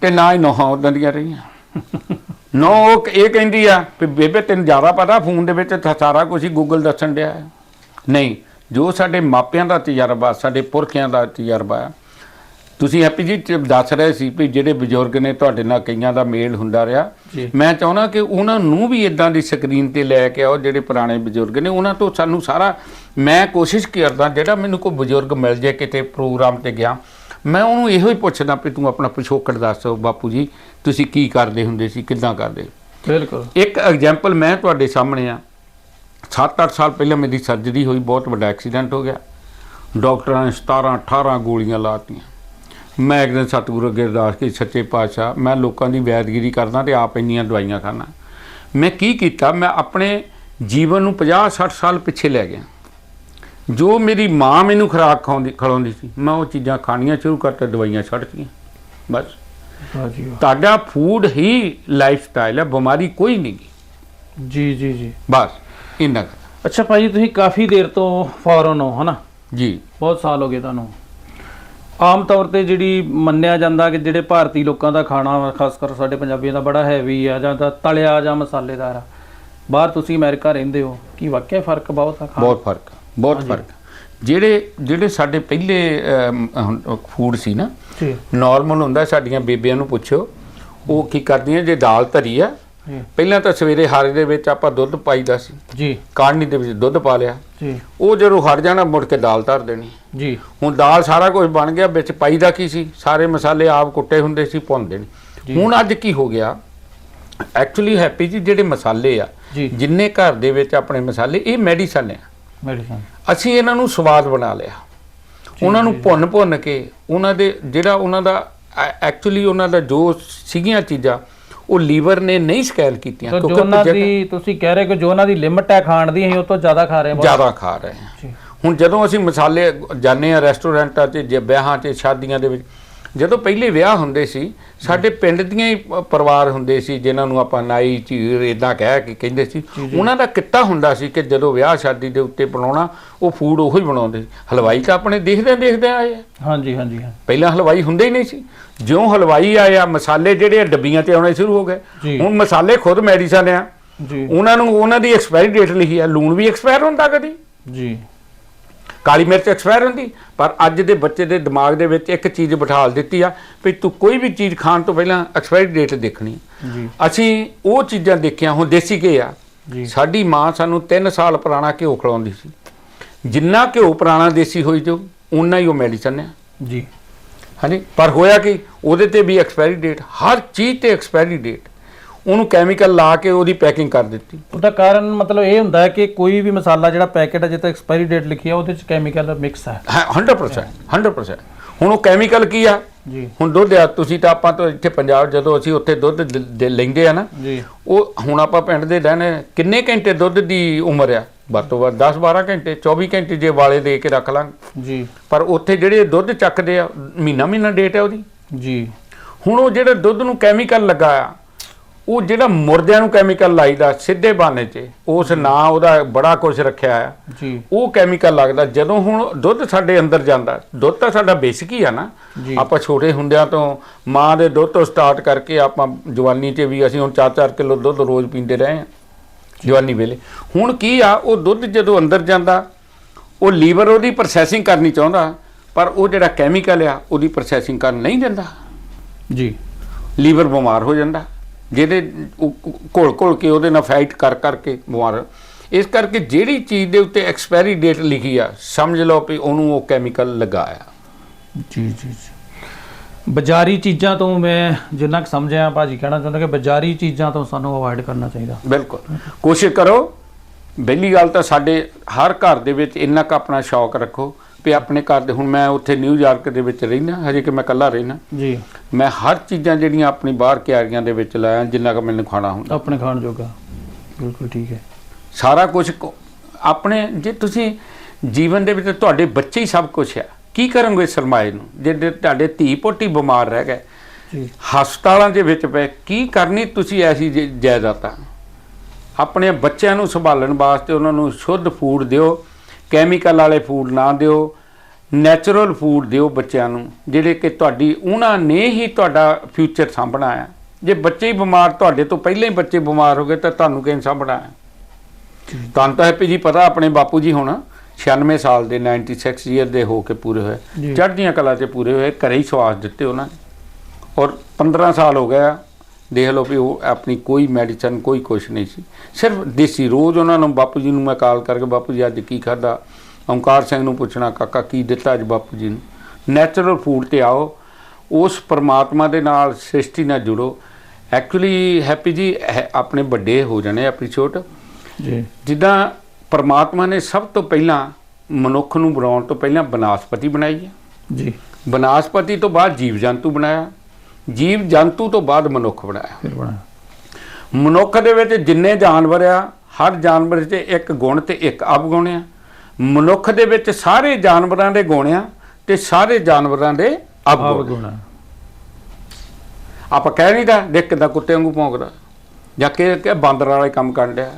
ਤੇ ਨਾ ਹੀ ਨੋਹਾਂ ਉਦਾਂ ਦੀਆਂ ਰਹੀਆਂ। ਨੋ ਉਹ ਇਹ ਕਹਿੰਦੀ ਆ ਵੀ ਬੇਬੇ ਤੈਨੂੰ ਜ਼ਿਆਦਾ ਪਤਾ ਫੋਨ ਦੇ ਵਿੱਚ ਸਾਰਾ ਕੁਝ ਹੀ ਗੂਗਲ ਦੱਸਣ ਡਿਆ। ਨਹੀਂ ਜੋ ਸਾਡੇ ਮਾਪਿਆਂ ਦਾ ਤਜਰਬਾ ਸਾਡੇ ਪੁਰਖਿਆਂ ਦਾ ਤਜਰਬਾ ਤੁਸੀਂ ਹੈਪੀ ਜੀ ਦੱਸ ਰਹੇ ਸੀ ਵੀ ਜਿਹੜੇ ਬਜ਼ੁਰਗ ਨੇ ਤੁਹਾਡੇ ਨਾਲ ਕਈਆਂ ਦਾ ਮੇਲ ਹੁੰਦਾ ਰਿਹਾ। ਮੈਂ ਚਾਹੁੰਦਾ ਕਿ ਉਹਨਾਂ ਨੂੰ ਵੀ ਇਦਾਂ ਦੀ ਸਕਰੀਨ ਤੇ ਲੈ ਕੇ ਆਓ ਜਿਹੜੇ ਪੁਰਾਣੇ ਬਜ਼ੁਰਗ ਨੇ। ਉਹਨਾਂ ਤੋਂ ਸਾਨੂੰ ਸਾਰਾ ਮੈਂ ਕੋਸ਼ਿਸ਼ ਕਰਦਾ ਜਿਹੜਾ ਮੈਨੂੰ ਕੋਈ ਬਜ਼ੁਰਗ ਮਿਲ ਜੇ ਕਿਤੇ ਪ੍ਰੋਗਰਾਮ ਤੇ ਗਿਆ ਮੈਂ ਉਹਨੂੰ ਇਹੋ ਹੀ ਪੁੱਛਦਾ ਵੀ ਤੂੰ ਆਪਣਾ ਪਿਛੋਕੜ ਦੱਸ ਬਾਪੂ ਜੀ ਤੁਸੀਂ ਕੀ ਕਰਦੇ ਹੁੰਦੇ ਸੀ ਕਿੱਦਾਂ ਕਰਦੇ? ਬਿਲਕੁਲ। ਇੱਕ ਐਗਜ਼ਾਮਪਲ ਮੈਂ ਤੁਹਾਡੇ ਸਾਹਮਣੇ ਆ। 7-8 ਸਾਲ ਪਹਿਲਾਂ ਮੇਰੀ ਸਰਜਰੀ ਹੋਈ ਬਹੁਤ ਵੱਡਾ ਐਕਸੀਡੈਂਟ ਹੋ ਗਿਆ। ਡਾਕਟਰਾਂ ਨੇ 17 18 ਗੋਲੀਆਂ ਲਾਤੀਆਂ ਮੈਂ ਇੱਕ ਦਿਨ ਸਤਿਗੁਰੂ ਅੱਗੇ ਅਰਦਾਸ ਕੀਤੀ ਸੱਚੇ ਪਾਤਸ਼ਾਹ ਮੈਂ ਲੋਕਾਂ ਦੀ ਵੈਦਗਿਰੀ ਕਰਦਾ ਤੇ ਆਪ ਇੰਨੀਆਂ ਦਵਾਈਆਂ ਖਾਣਾ ਮੈਂ ਕੀ ਕੀਤਾ ਮੈਂ ਆਪਣੇ ਜੀਵਨ ਨੂੰ 50 60 ਸਾਲ ਪਿੱਛੇ ਲੈ ਗਿਆ। ਜੋ ਮੇਰੀ ਮਾਂ ਮੈਨੂੰ ਖੁਰਾਕ ਖਾਉਂਦੀ ਖਿਲਾਉਂਦੀ ਸੀ ਮੈਂ ਉਹ ਚੀਜ਼ਾਂ ਖਾਣੀਆਂ ਸ਼ੁਰੂ ਕਰਤਾ ਦਵਾਈਆਂ ਛੱਡਤੀਆਂ ਬਸ। ਤੁਹਾਡਾ ਫੂਡ ਹੀ ਲਾਈਫ ਸਟਾਈਲ ਹੈ ਬਿਮਾਰੀ ਕੋਈ ਨਹੀਂ ਜੀ ਜੀ ਜੀ। ਬਸ। ਇੰਨਾ ਕੁ। ਅੱਛਾ ਭਾਜੀ ਤੁਸੀਂ ਕਾਫੀ ਦੇਰ ਤੋਂ ਫੋਰਨ ਹੋ ਹਨਾ? ਜੀ। ਬਹੁਤ ਸਾਲ ਹੋ ਗਏ ਤੁਹਾਨੂੰ। ਆਮ ਤੌਰ ਤੇ ਜਿਹੜੀ ਮੰਨਿਆ ਜਾਂਦਾ ਕਿ ਜਿਹੜੇ ਭਾਰਤੀ ਲੋਕਾਂ ਦਾ ਖਾਣਾ ਖਾਸ ਕਰ ਸਾਡੇ ਪੰਜਾਬੀਆਂ ਦਾ ਬੜਾ ਹੈਵੀ ਆ ਜਾਂ ਤਾਂ ਤਲਿਆ ਜਾਂ ਮਸਾਲੇਦਾਰ ਆ ਬਾਹਰ ਤੁਸੀਂ ਅਮਰੀਕਾ ਰਹਿੰਦੇ ਹੋ ਕੀ ਵਾਕਿਆ ਫ਼ਰਕ ਬਹੁਤ ਆ ਖਾਣ? ਬਹੁਤ ਫ਼ਰਕ ਬਹੁਤ ਫ਼ਰਕ। ਜਿਹੜੇ ਜਿਹੜੇ ਸਾਡੇ ਪਹਿਲੇ ਫੂਡ ਸੀ ਨਾ ਜੀ। ਨਾਰਮਲ ਹੁੰਦਾ ਸਾਡੀਆਂ ਬੀਬੀਆਂ ਨੂੰ ਪੁੱਛੋ ਉਹ ਕੀ ਕਰਦੀਆਂ ਜੇ ਦਾਲ ਧਰੀ ਆ ਪਹਿਲਾਂ ਤਾਂ ਸਵੇਰੇ ਹਾਰੇ ਦੇ ਵਿੱਚ ਆਪਾਂ ਦੁੱਧ ਪਾਈਦਾ ਸੀ। ਜੀ। ਕਾੜਨੀ ਦੇ ਵਿੱਚ ਦੁੱਧ ਪਾ ਲਿਆ। ਜੀ। ਉਹ ਜਦੋਂ ਹਟ ਜਾਣਾ ਮੁੜ ਕੇ ਦਾਲ ਧਰ ਦੇਣੀ। ਜੀ। ਹੁਣ ਦਾਲ ਸਾਰਾ ਕੁਝ ਬਣ ਗਿਆ ਵਿੱਚ ਪਾਈਦਾ ਕੀ ਸੀ? ਸਾਰੇ ਮਸਾਲੇ ਆਪ ਕੁੱਟੇ ਹੁੰਦੇ ਸੀ ਭੁੰਨਦੇ ਜੀ। ਨੇ ਹੁਣ ਅੱਜ ਕੀ ਹੋ ਗਿਆ? ਐਕਚੁਅਲੀ ਹੈਪੀ ਜੀ ਜਿਹੜੇ ਮਸਾਲੇ ਆ ਜਿੰਨੇ ਘਰ ਦੇ ਵਿੱਚ ਆਪਣੇ ਮਸਾਲੇ ਇਹ ਮੈਡੀਸਨ ਆ। ਮੈਡੀਸਨ। ਅਸੀਂ ਇਹਨਾਂ ਨੂੰ ਸਵਾਦ ਬਣਾ ਲਿਆ। ਉਹਨਾਂ ਨੂੰ ਭੁੰਨ ਭੁੰਨ ਕੇ ਉਹਨਾਂ ਦੇ ਜਿਹੜਾ ਉਹਨਾਂ ਦਾ ਐਕਚੁਅਲੀ ਉਹਨਾਂ ਦਾ ਜੋ ਸੀਗੀਆਂ ਚੀਜ਼ਾਂ ਉਹ ਲੀਵਰ ਨੇ ਨਹੀਂ ਸਕੈਨ ਕੀਤੀਆਂ ਕਿਉਂਕਿ ਉਹਨਾਂ ਦੀ ਤੁਸੀਂ ਕਹਿ ਰਹੇ ਕਿ ਜੋ ਉਹਨਾਂ ਦੀ ਲਿਮਟ ਹੈ ਖਾਣ ਦੀ ਅਸੀਂ ਉਹ ਤੋਂ ਜ਼ਿਆਦਾ ਖਾ ਰਹੇ ਹਾਂ। ਜ਼ਿਆਦਾ ਖਾ ਰਹੇ ਹਾਂ। ਹੁਣ ਜਦੋਂ ਅਸੀਂ ਮਸਾਲੇ ਜਾਂਦੇ ਆ ਰੈਸਟੋਰੈਂਟਾਂ 'ਚ ਜਾਂ ਵਿਆਹਾਂ 'ਚ ਸ਼ਾਦੀਆਂ ਦੇ ਵਿੱਚ ਜਦੋਂ ਪਹਿਲੇ ਵਿਆਹ ਹੁੰਦੇ ਸੀ ਸਾਡੇ ਪਿੰਡ ਦੀਆਂ ਹੀ ਪਰਿਵਾਰ ਹੁੰਦੇ ਸੀ ਜਿਨ੍ਹਾਂ ਨੂੰ ਆਪਾਂ ਨਾਈ ਝੀਰ ਇਦਾਂ ਕਹਿ ਕੇ ਕਹਿੰਦੇ ਸੀ। ਉਹਨਾਂ ਦਾ ਕਿੱਤਾ ਹੁੰਦਾ ਸੀ ਕਿ ਜਦੋਂ ਵਿਆਹ ਸ਼ਾਦੀ ਦੇ ਉੱਤੇ ਬਣਾਉਣਾ ਉਹ ਫੂਡ ਉਹੀ ਬਣਾਉਂਦੇ ਸੀ। ਹਲਵਾਈ ਤਾਂ ਆਪਣੇ ਦੇਖਦੇ ਦੇਖਦੇ ਆਏ ਹਾਂਜੀ ਹਾਂਜੀ। ਪਹਿਲਾਂ ਹਲਵਾਈ ਹੁੰਦੇ ਹੀ ਨਹੀਂ ਸੀ। ਜਿਉਂ ਹਲਵਾਈ ਆਇਆ ਮਸਾਲੇ ਜਿਹੜੇ ਆ ਡੱਬੀਆਂ 'ਚ ਆਉਣੇ ਸ਼ੁਰੂ ਹੋ ਗਏ। ਹੁਣ ਮਸਾਲੇ ਖੁਦ ਮੈਡੀਸਨ ਆ। ਜੀ। ਉਹਨਾਂ ਨੂੰ ਉਹਨਾਂ ਦੀ ਐਕਸਪਾਇਰੀ ਡੇਟ ਲਿਖੀ ਆ। ਲੂਣ ਵੀ ਐਕਸਪਾਇਰ ਹੁੰਦਾ ਕਦੀ? ਜੀ। ਕਾਲੀ ਮਿਰਚ ਐਕਸਪਾਇਰ ਹੁੰਦੀ? ਪਰ ਅੱਜ ਦੇ ਬੱਚੇ ਦੇ ਦਿਮਾਗ ਦੇ ਵਿੱਚ ਇੱਕ ਚੀਜ਼ ਬਿਠਾਲ ਦਿੱਤੀ ਆ ਵੀ ਤੂੰ ਕੋਈ ਵੀ ਚੀਜ਼ ਖਾਣ ਤੋਂ ਪਹਿਲਾਂ ਐਕਸਪਾਇਰੀ ਡੇਟ ਦੇਖਣੀ। ਜੀ। ਅਸੀਂ ਉਹ ਚੀਜ਼ਾਂ ਦੇਖੀਆਂ ਹੁਣ ਦੇਸੀ ਘੇ ਆ। ਸਾਡੀ ਮਾਂ ਸਾਨੂੰ 3 ਸਾਲ ਪੁਰਾਣਾ ਘਿਓ ਖਿਲਾਉਂਦੀ ਸੀ। ਜਿੰਨਾ ਘਿਓ ਪੁਰਾਣਾ ਦੇਸੀ ਹੋਈ ਜੋ ਉਨਾ ਹੀ ਉਹ ਮੈਡੀਸਨ ਹੈ ਜੀ। ਹਾਂਜੀ ਪਰ ਹੋਇਆ ਕਿ? ਉਹਦੇ ਤੇ ਵੀ ਐਕਸਪਾਇਰੀ ਡੇਟ ਹਰ ਚੀਜ਼ ਤੇ ਐਕਸਪਾਇਰੀ ਡੇਟ ਉਹਨੂੰ ਕੈਮੀਕਲ ਲਾ ਕੇ ਉਹਦੀ ਪੈਕਿੰਗ ਕਰ ਦਿੱਤੀ। ਉਹਦਾ ਕਾਰਨ ਮਤਲਬ ਇਹ ਹੁੰਦਾ ਹੈ ਕਿ ਕੋਈ ਵੀ ਮਸਾਲਾ ਜਿਹੜਾ ਪੈਕੇਟ ਹੈ ਜਿੱਤੇ ਐਕਸਪਾਇਰੀ ਡੇਟ ਲਿਖੀ ਹੈ ਉਹਦੇ ਚ ਕੈਮੀਕਲ ਮਿਕਸ ਹੈ। ਹੈ 100% 100% ਹੁਣ ਉਹ ਕੈਮੀਕਲ ਕੀ ਆ? ਜੀ। ਹੁਣ ਦੁੱਧ ਆ ਤੁਸੀਂ ਤਾਂ ਆਪਾਂ ਤੋਂ ਇੱਥੇ ਪੰਜਾਬ ਜਦੋਂ ਅਸੀਂ ਉੱਥੇ ਦੁੱਧ ਲੈਂਦੇ ਆ ਨਾ ਜੀ। ਉਹ ਹੁਣ ਆਪਾਂ ਪਿੰਡ ਦੇ ਰਹਿੰਦੇ ਕਿੰਨੇ ਘੰਟੇ ਦੁੱਧ ਦੀ ਉਮਰ ਆ? ਵੱਧ ਤੋਂ ਵੱਧ 10 12 ਘੰਟੇ 24 ਘੰਟੇ ਜੇ ਵਾਲੇ ਦੇ ਕੇ ਰੱਖ ਲਾਂ ਜੀ। ਪਰ ਉੱਥੇ ਜਿਹੜੇ ਦੁੱਧ ਚੱਕਦੇ ਆ ਮਹੀਨਾ ਮਹੀਨਾ ਡੇਟ ਆ ਉਹਦੀ। ਜੀ। ਹੁਣ ਉਹ ਜਿਹੜੇ ਦੁੱਧ ਨੂੰ ਕੈਮੀਕਲ ਲੱਗਾ ਆ ਉਹ ਜਿਹੜਾ ਮੁਰਦਿਆਂ ਨੂੰ ਕੈਮੀਕਲ ਲਾਈਦਾ ਸਿੱਧੇ ਬਾਨੇ 'ਚ ਉਸ ਨਾਂ ਉਹਦਾ ਬੜਾ ਕੁਝ ਰੱਖਿਆ ਆ। ਜੀ। ਉਹ ਕੈਮੀਕਲ ਲੱਗਦਾ ਜਦੋਂ ਹੁਣ ਦੁੱਧ ਸਾਡੇ ਅੰਦਰ ਜਾਂਦਾ ਦੁੱਧ ਤਾਂ ਸਾਡਾ ਬੇਸਿਕ ਹੀ ਆ ਨਾ। ਆਪਾਂ ਛੋਟੇ ਹੁੰਦਿਆਂ ਤੋਂ ਮਾਂ ਦੇ ਦੁੱਧ ਤੋਂ ਸਟਾਰਟ ਕਰਕੇ ਆਪਾਂ ਜਵਾਨੀ 'ਚ ਵੀ ਅਸੀਂ ਹੁਣ 4-4 ਕਿਲੋ ਦੁੱਧ ਰੋਜ਼ ਪੀਂਦੇ ਰਹੇ ਹਾਂ। ਜਵਾਨੀ ਵੇਲੇ। ਹੁਣ ਕੀ ਆ ਉਹ ਦੁੱਧ ਜਦੋਂ ਅੰਦਰ ਜਾਂਦਾ ਉਹ ਲੀਵਰ ਉਹਦੀ ਪ੍ਰੋਸੈਸਿੰਗ ਕਰਨੀ ਚਾਹੁੰਦਾ ਪਰ ਉਹ ਜਿਹੜਾ ਕੈਮੀਕਲ ਆ ਉਹਦੀ ਪ੍ਰੋਸੈਸਿੰਗ ਕਰਨ ਨਹੀਂ ਦਿੰਦਾ। ਜੀ। ਲੀਵਰ ਬਿਮਾਰ ਹੋ ਜਾਂਦਾ ਜਿਹਦੇ ਘੋਲ ਘੋਲ ਕੇ ਉਹਦੇ ਨਾਲ ਫਾਈਟ ਕਰ ਕਰਕੇ ਬਿਮਾਰ ਇਸ ਕਰਕੇ ਜਿਹੜੀ ਚੀਜ਼ ਦੇ ਉੱਤੇ ਐਕਸਪਾਇਰੀ ਡੇਟ ਲਿਖੀ ਆ ਸਮਝ ਲਓ ਵੀ ਉਹਨੂੰ ਉਹ ਕੈਮੀਕਲ ਲਗਾਇਆ। ਜੀ ਜੀ ਜੀ। ਬਾਜ਼ਾਰੀ ਚੀਜ਼ਾਂ ਤੋਂ ਮੈਂ ਜਿੰਨਾ ਕੁ ਸਮਝਿਆ ਭਾਜੀ ਕਹਿਣਾ ਚਾਹੁੰਦਾ ਕਿ ਬਾਜ਼ਾਰੀ ਚੀਜ਼ਾਂ ਤੋਂ ਸਾਨੂੰ ਅਵੋਇਡ ਕਰਨਾ ਚਾਹੀਦਾ। ਬਿਲਕੁਲ। ਕੋਸ਼ਿਸ਼ ਕਰੋ ਪਹਿਲੀ ਗੱਲ ਤਾਂ ਸਾਡੇ ਹਰ ਘਰ ਦੇ ਵਿੱਚ ਇੰਨਾ ਕੁ ਆਪਣਾ ਸ਼ੌਕ ਰੱਖੋ ਵੀ ਆਪਣੇ ਘਰ ਦੇ ਹੁਣ ਮੈਂ ਉੱਥੇ ਨਿਊਯਾਰਕ ਦੇ ਵਿੱਚ ਰਹਿਣਾ ਹਜੇ ਕਿ ਮੈਂ ਇਕੱਲਾ ਰਹਿਣਾ ਜੀ। ਮੈਂ ਹਰ ਚੀਜ਼ਾਂ ਜਿਹੜੀਆਂ ਆਪਣੀ ਬਾਹਰ ਕਿਆਰੀਆਂ ਦੇ ਵਿੱਚ ਲਾਇਆ ਜਿੰਨਾ ਕੁ ਮੈਨੂੰ ਖਾਣਾ ਹੁੰਦਾ। ਆਪਣੇ ਖਾਣ ਜੋਗਾ। ਬਿਲਕੁਲ ਠੀਕ ਹੈ। ਸਾਰਾ ਕੁਝ ਆਪਣੇ ਜੇ ਤੁਸੀਂ ਜੀਵਨ ਦੇ ਵਿੱਚ ਤੁਹਾਡੇ ਬੱਚੇ ਹੀ ਸਭ ਕੁਝ ਆ ਕੀ ਕਰੋਗੇ ਸਰਮਾਏ ਨੂੰ? ਜੇ ਤੇ ਤੁਹਾਡੇ ਧੀ ਪੋਤੀ ਬਿਮਾਰ ਰਹਿ ਗਏ। ਹਸਪਤਾਲਾਂ ਦੇ ਵਿੱਚ ਪਏ ਕੀ ਕਰਨੀ ਤੁਸੀਂ ਐਸੀ ਜਾਇਦਾਦਾਂ? ਆਪਣੇ ਬੱਚਿਆਂ ਨੂੰ ਸੰਭਾਲਣ ਵਾਸਤੇ ਉਹਨਾਂ ਨੂੰ ਸ਼ੁੱਧ ਫੂਡ ਦਿਓ ਕੈਮੀਕਲ ਵਾਲੇ ਫੂਡ ਨਾ ਦਿਓ ਨੈਚੁਰਲ ਫੂਡ ਦਿਓ ਬੱਚਿਆਂ ਨੂੰ ਜਿਹੜੇ ਕਿ ਤੁਹਾਡੀ ਉਹਨਾਂ ਨੇ ਹੀ ਤੁਹਾਡਾ ਫਿਊਚਰ ਸਾਂਭਣਾ ਆ ਜੇ ਬੱਚੇ ਹੀ ਬਿਮਾਰ ਤੁਹਾਡੇ ਤੋਂ ਪਹਿਲਾਂ ਹੀ ਬੱਚੇ ਬਿਮਾਰ ਹੋ ਗਏ ਤਾਂ ਤੁਹਾਨੂੰ ਕਿਵੇਂ ਸਾਂਭਣਾ ਹੈ? ਤੁਹਾਨੂੰ ਤਾਂ ਹੈਪੀ ਜੀ ਪਤਾ ਆਪਣੇ ਬਾਪੂ ਜੀ ਹੁਣ 96 ਸਾਲ ਦੇ 96 ਈਅਰ ਦੇ ਹੋ ਕੇ ਪੂਰੇ ਹੋਏ। ਚੜ੍ਹਦੀਆਂ ਕਲਾ ਤੇ ਪੂਰੇ ਹੋਏ ਘਰੇ ਹੀ ਸਵਾਸ ਦਿੱਤੇ ਉਹਨਾਂ ਨੇ। ਔਰ 15 ਸਾਲ ਹੋ ਗਿਆ ਦੇਖ ਲਓ ਵੀ ਉਹ ਆਪਣੀ ਕੋਈ ਮੈਡੀਸਨ ਕੋਈ ਕੁਛ ਨਹੀਂ ਸੀ। ਸਿਰਫ ਦੇਸੀ ਰੋਜ਼ ਉਹਨਾਂ ਨੂੰ ਬਾਪੂ ਜੀ ਨੂੰ ਮੈਂ ਕਾਲ ਕਰਕੇ ਬਾਪੂ ਜੀ ਅੱਜ ਕੀ ਖਾਦਾ ਓਮਕਾਰ ਸਿੰਘ ਨੂੰ ਪੁੱਛਣਾ ਕਾਕਾ ਕੀ ਦਿੱਤਾ ਅੱਜ ਬਾਪੂ ਜੀ ਨੂੰ? ਨੈਚੁਰਲ ਫੂਡ ਤੇ ਆਓ ਉਸ ਪਰਮਾਤਮਾ ਦੇ ਨਾਲ ਸ੍ਰਿਸ਼ਟੀ ਨਾਲ ਜੁੜੋ। ਐਕਚੁਅਲੀ ਹੈਪੀ ਜੀ ਆਪਣੇ ਵੱਡੇ ਹੋ ਜਾਣੇ ਆਪਣੀ ਛੋਟ। ਜੀ। ਜਿੱਦਾਂ ਪਰਮਾਤਮਾ ਨੇ ਸਭ ਤੋਂ ਪਹਿਲਾਂ ਮਨੁੱਖ ਨੂੰ ਬਣਾਉਣ ਤੋਂ ਪਹਿਲਾਂ ਬਨਾਸਪਤੀ ਬਣਾਈ ਹੈ। ਜੀ। ਬਨਾਸਪਤੀ ਤੋਂ ਬਾਅਦ ਜੀਵ ਜੰਤੂ ਬਣਾਇਆ। ਜੀਵ ਜੰਤੂ ਤੋਂ ਬਾਅਦ ਮਨੁੱਖ ਬਣਾਇਆ। ਫਿਰ ਬਣਾ ਮਨੁੱਖ ਦੇ ਵਿੱਚ ਜਿੰਨੇ ਜਾਨਵਰ ਆ ਹਰ ਜਾਨਵਰ 'ਚ ਇੱਕ ਗੁਣ ਤੇ ਇੱਕ ਅਵਗੁਣ ਆ। ਮਨੁੱਖ ਦੇ ਵਿੱਚ ਸਾਰੇ ਜਾਨਵਰਾਂ ਦੇ ਗੁਣ ਆ ਤੇ ਸਾਰੇ ਜਾਨਵਰਾਂ ਦੇ ਅਵਗੁਣ ਗੁਣਾ ਆਪਾਂ ਕਹਿ ਨਹੀਂ ਦਾ ਦੇਖ ਕਿੱਦਾਂ ਕੁੱਤੇ ਵਾਂਗੂ ਭੌਂਕਦਾ? ਜਾਂ ਕਿ ਬਾਂਦਰ ਵਾਲੇ ਕੰਮ ਕਰਨ ਡਿਆ?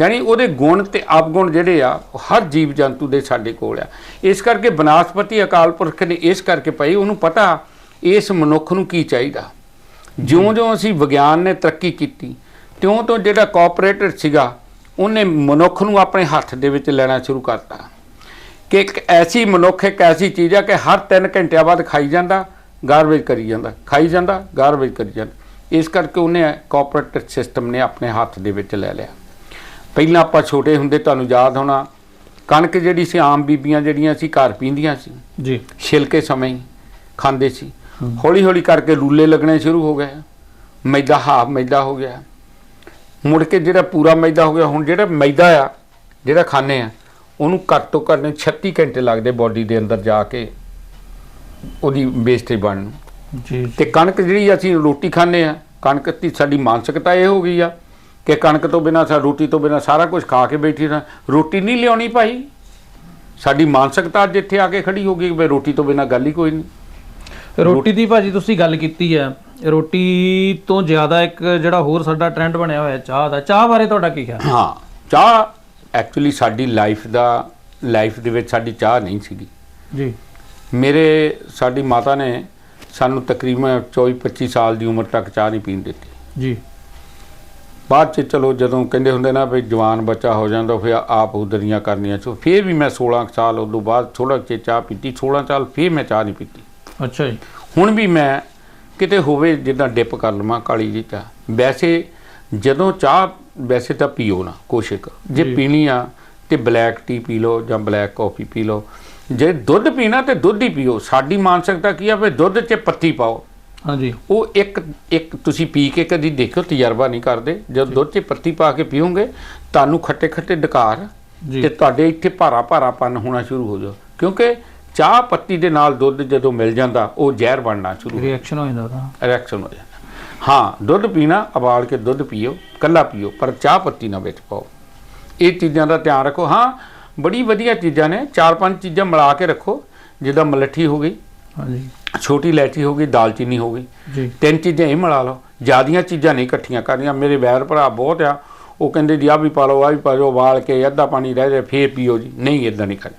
ਯਾਨੀ ਉਹਦੇ ਗੁਣ ਤੇ ਅਵਗੁਣ ਜਿਹੜੇ ਆ, ਉਹ ਹਰ ਜੀਵ ਜੰਤੂ ਦੇ ਸਾਡੇ ਕੋਲ ਆ। ਇਸ ਕਰਕੇ ਬਨਾਸਪਤੀ ਅਕਾਲ ਪੁਰਖ ਨੇ ਇਸ ਕਰਕੇ ਪਈ ਉਹਨੂੰ ਪਤਾ ਇਸ ਮਨੁੱਖ ਨੂੰ ਕੀ ਚਾਹੀਦਾ। ਜਿਉਂ-ਜਿਉਂ ਅਸੀਂ ਵਿਗਿਆਨ ਨੇ ਤਰੱਕੀ ਕੀਤੀ ਤਿਉਂ ਤੋਂ ਜਿਹੜਾ ਕੋਆਪਰੇਟਰ ਸੀਗਾ, ਉਹਨੇ ਮਨੁੱਖ ਨੂੰ ਆਪਣੇ ਹੱਥ ਦੇ ਵਿੱਚ ਲੈਣਾ ਸ਼ੁਰੂ ਕਰਤਾ। ਕਿ ਇੱਕ ਐਸੀ ਮਨੁੱਖ, ਇੱਕ ਐਸੀ ਚੀਜ਼ ਆ ਕਿ ਹਰ 3 ਘੰਟਿਆਂ ਬਾਅਦ ਖਾਈ ਜਾਂਦਾ ਗਾਰਬੇਜ ਕਰੀ ਜਾਂਦਾ। ਖਾਈ ਜਾਂਦਾ ਗਾਰਬੇਜ ਕਰੀ ਜਾਂਦਾ। ਇਸ ਕਰਕੇ ਉਹਨੇ ਕੋਆਪਰੇਟਿਵ ਸਿਸਟਮ ਨੇ ਆਪਣੇ ਹੱਥ ਦੇ ਵਿੱਚ ਲੈ ਲਿਆ। ਪਹਿਲਾਂ ਆਪਾਂ ਛੋਟੇ ਹੁੰਦੇ ਤੁਹਾਨੂੰ ਯਾਦ ਹੋਣਾ ਕਣਕ ਜਿਹੜੀ ਸੀ ਆਮ ਬੀਬੀਆਂ ਜਿਹੜੀਆਂ ਸੀ ਘਰ ਪੀਂਦੀਆਂ ਸੀ। ਜੀ। ਛਿਲਕੇ ਸਮੇਂ ਖਾਂਦੇ ਸੀ। ਹੌਲੀ ਹੌਲੀ ਕਰਕੇ ਰੂਲੇ ਲੱਗਣੇ ਸ਼ੁਰੂ ਹੋ ਗਏ। ਮੈਦਾ ਹਾਫ ਮੈਦਾ ਹੋ ਗਿਆ। ਮੁੜ ਕੇ ਜਿਹੜਾ ਪੂਰਾ ਮੈਦਾ ਹੋ ਗਿਆ ਹੁਣ ਜਿਹੜਾ ਮੈਦਾ ਆ ਜਿਹੜਾ ਖਾਂਦੇ ਆ ਉਹਨੂੰ ਘੱਟ ਤੋਂ ਘੱਟ 36 ਘੰਟੇ ਲੱਗਦੇ ਬਾਡੀ ਦੇ ਅੰਦਰ ਜਾ ਕੇ ਉਹਦੀ ਵੇਸਟੇਜ ਬਣਨ ਨੂੰ। ਜੀ। ਤੇ ਕਣਕ ਜਿਹੜੀ ਅਸੀਂ ਰੋਟੀ ਖਾਂਦੇ ਆ ਕਣਕ ਦੀ ਸਾਡੀ ਮਾਨਸਿਕਤਾ ਇਹ ਹੋ ਗਈ ਆ ਕਿ ਕਣਕ ਤੋਂ ਬਿਨਾ ਸਾ ਰੋਟੀ ਤੋਂ ਬਿਨਾ ਸਾਰਾ ਕੁਝ ਖਾ ਕੇ ਬੈਠੀ ਰਹਿਣਾ ਰੋਟੀ ਨਹੀਂ ਲਿਆਉਣੀ ਭਾਈ। ਸਾਡੀ ਮਾਨਸਿਕਤਾ ਇੱਥੇ ਆ ਕੇ ਖੜੀ ਹੋ ਗਈ ਕਿ ਰੋਟੀ ਤੋਂ ਬਿਨਾ ਗੱਲ ਹੀ ਕੋਈ ਨਹੀਂ। ਰੋਟੀ ਦੀ ਭਾਜੀ ਤੁਸੀਂ ਗੱਲ ਕੀਤੀ ਹੈ ਰੋਟੀ ਤੋਂ ਜ਼ਿਆਦਾ ਇੱਕ ਜਿਹੜਾ ਹੋਰ ਸਾਡਾ ਟ੍ਰੈਂਡ ਬਣਿਆ ਹੋਇਆ ਚਾਹ ਦਾ। ਚਾਹ ਬਾਰੇ ਤੁਹਾਡਾ ਕੀ ਖਿਆਲ? ਹਾਂ ਚਾਹ ਐਕਚੁਅਲੀ ਸਾਡੀ ਲਾਈਫ ਦਾ ਲਾਈਫ ਦੇ ਵਿੱਚ ਸਾਡੀ ਚਾਹ ਨਹੀਂ ਸੀਗੀ। ਜੀ। ਮੇਰੇ ਸਾਡੀ ਮਾਤਾ ਨੇ ਸਾਨੂੰ ਤਕਰੀਬਨ 24 25 ਸਾਲ ਦੀ ਉਮਰ ਤੱਕ ਚਾਹ ਨਹੀਂ ਪੀਣ ਦਿੱਤੀ। ਜੀ। ਬਾਅਦ ਚ ਚਲੋ ਜਦੋਂ ਕਹਿੰਦੇ ਹੁੰਦੇ ਨਾ ਵੀ ਜਵਾਨ ਬੱਚਾ ਹੋ ਜਾਂਦਾ ਫਿਰ ਆਪ ਉਦਰੀਆਂ ਕਰਨੀਆਂ ਸੋ ਫਿਰ ਵੀ ਮੈਂ 16 ਕੁ ਸਾਲ ਉਦੋਂ ਬਾਅਦ ਥੋੜਾ ਚਿਰ ਚਾਹ ਪੀਤੀ 16 ਸਾਲ ਫਿਰ ਮੈਂ ਚਾਹ ਨਹੀਂ ਪੀਤੀ। ਅੱਛਾ ਜੀ। ਹੁਣ ਵੀ ਮੈਂ ਕਿਤੇ ਹੋਵੇ ਜਿੱਦਾਂ ਡਿਪ ਕਰ ਲਵਾਂ ਕਾਲੀ ਜੀ ਚਾਹ ਵੈਸੇ ਜਦੋਂ ਚਾਹ ਵੈਸੇ ਤਾਂ ਪੀਓ ਨਾ ਕੋਸ਼ਿਸ਼ ਕਰੋ ਜੀ। ਪੀਣੀ ਆ ਤੇ ਬਲੈਕ ਟੀ ਪੀ ਲਓ ਜਾਂ ਬਲੈਕ ਕਾਫੀ ਪੀ ਲਓ। ਜੇ ਦੁੱਧ ਪੀਣਾ ਤੇ ਦੁੱਧ ਹੀ ਪੀਓ। ਸਾਡੀ ਮਾਨਸਿਕਤਾ ਕੀ ਆ ਵੀ ਦੁੱਧ 'ਚ ਪੱਤੀ ਪਾਓ। ਹਾਂਜੀ। ਉਹ ਇੱਕ ਇੱਕ ਤੁਸੀਂ ਪੀ ਕੇ ਕਦੀ ਦੇਖਿਓ ਤਜਰਬਾ ਨਹੀਂ ਕਰਦੇ। ਜਦ ਦੁੱਧ 'ਚ ਪੱਤੀ ਪਾ ਕੇ ਪੀਓਗੇ ਤੁਹਾਨੂੰ ਖੱਟੇ ਖੱਟੇ ਡਕਾਰ ਤੇ ਤੁਹਾਡੇ ਇੱਥੇ ਭਾਰਾ ਭਾਰਾਪਨ ਹੋਣਾ ਸ਼ੁਰੂ ਹੋ ਜਾ ਕਿਉਂਕਿ ਚਾਹ ਪੱਤੀ ਦੇ ਨਾਲ ਦੁੱਧ ਜਦੋਂ ਮਿਲ ਜਾਂਦਾ ਉਹ ਜ਼ਹਿਰ ਬਣਨਾ ਸ਼ੁਰੂ ਰਿਐਕਸ਼ਨ ਹੋ ਜਾਂਦਾ ਉਹਦਾ। ਰਿਐਕਸ਼ਨ ਹੋ ਜਾਂਦਾ। ਹਾਂ ਦੁੱਧ ਪੀਣਾ ਉਬਾਲ ਕੇ ਦੁੱਧ ਪੀਓ ਕੱਲਾ ਪੀਓ ਪਰ ਚਾਹ ਪੱਤੀ ਨਾ ਵਿੱਚ ਪਾਓ। ਇਹ ਚੀਜ਼ਾਂ ਦਾ ਧਿਆਨ ਰੱਖੋ। ਹਾਂ ਬੜੀ ਵਧੀਆ ਚੀਜ਼ਾਂ ਨੇ। ਚਾਰ ਪੰਜ ਚੀਜ਼ਾਂ ਮਿਲਾ ਕੇ ਰੱਖੋ। ਜਿੱਦਾਂ ਮਲੱਠੀ ਹੋ ਗਈ ਹਾਂਜੀ। ਛੋਟੀ ਇਲਾਇਚੀ ਹੋ ਗਈ ਦਾਲਚੀਨੀ ਹੋ ਗਈ। ਜੀ। ਤਿੰਨ ਚੀਜ਼ਾਂ ਇਹ ਮਿਲਾ ਲਓ। ਜਿਆਦੀਆਂ ਚੀਜ਼ਾਂ ਨਹੀਂ ਇਕੱਠੀਆਂ ਕਰਨੀਆਂ। ਮੇਰੇ ਵੈਰ ਭਰਾ ਬਹੁਤ ਆ। ਉਹ ਕਹਿੰਦੇ ਜੀ ਆ ਵੀ ਪਾ ਲਓ ਆ ਵੀ ਪਾ ਲਓ ਉਬਾਲ ਕੇ ਅੱਧਾ ਪਾਣੀ ਰਹਿ ਜਾਏ ਫੇਰ ਪੀਓ ਜੀ। ਨਹੀਂ ਇਦਾਂ ਨਹੀਂ ਕਰਨੀ।